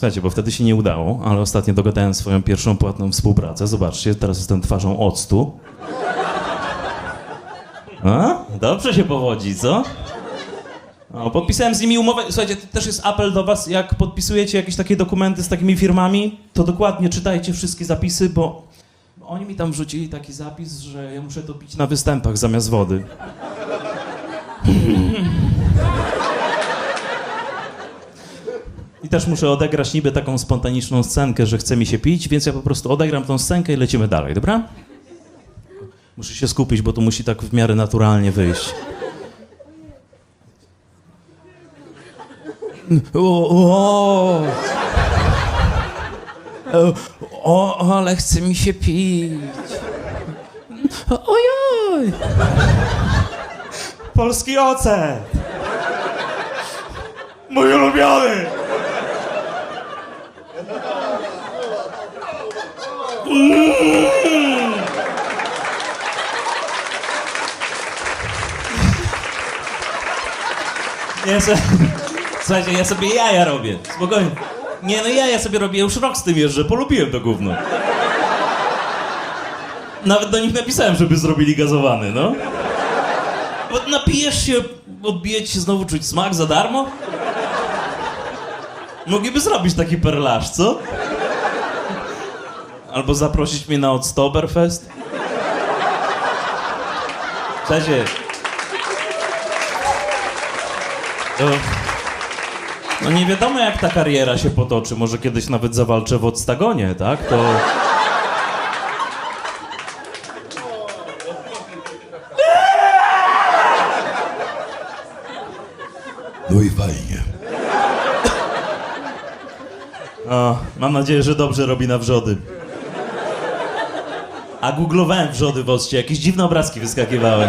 Słuchajcie, bo wtedy się nie udało, ale ostatnio dogadałem swoją pierwszą płatną współpracę. Zobaczcie, teraz jestem twarzą octu. A? Dobrze się powodzi, co? Podpisałem z nimi umowę. Słuchajcie, to też jest apel do was, jak podpisujecie jakieś takie dokumenty z takimi firmami, to dokładnie czytajcie wszystkie zapisy, bo oni mi tam wrzucili taki zapis, że ja muszę to pić na występach zamiast wody. I też muszę odegrać niby taką spontaniczną scenkę, że chce mi się pić, więc ja po prostu odegram tą scenkę i lecimy dalej, dobra? Muszę się skupić, bo to musi tak w miarę naturalnie wyjść. O, o, o, ale chce mi się pić. Ojoj! Polski ocet! Mój ulubiony! Nie, se... Słuchajcie, ja sobie jaja robię. Spokojnie. Nie, no jaja sobie robię, już rok z tym jeżdżę, polubiłem to gówno. Nawet do nich napisałem, żeby zrobili gazowany, no. Bo napijesz się, odbije się znowu czuć smak za darmo? Mogliby zrobić taki perlaż, co? Albo zaprosić mnie na Oktoberfest? Słuchajcie... To... No nie wiadomo jak ta kariera się potoczy. Może kiedyś nawet zawalczę w Odstagonie, tak? To... No i fajnie. O, mam nadzieję, że dobrze robi na wrzody. A googlowałem wrzody w Oscie, jakieś dziwne obrazki wyskakiwały.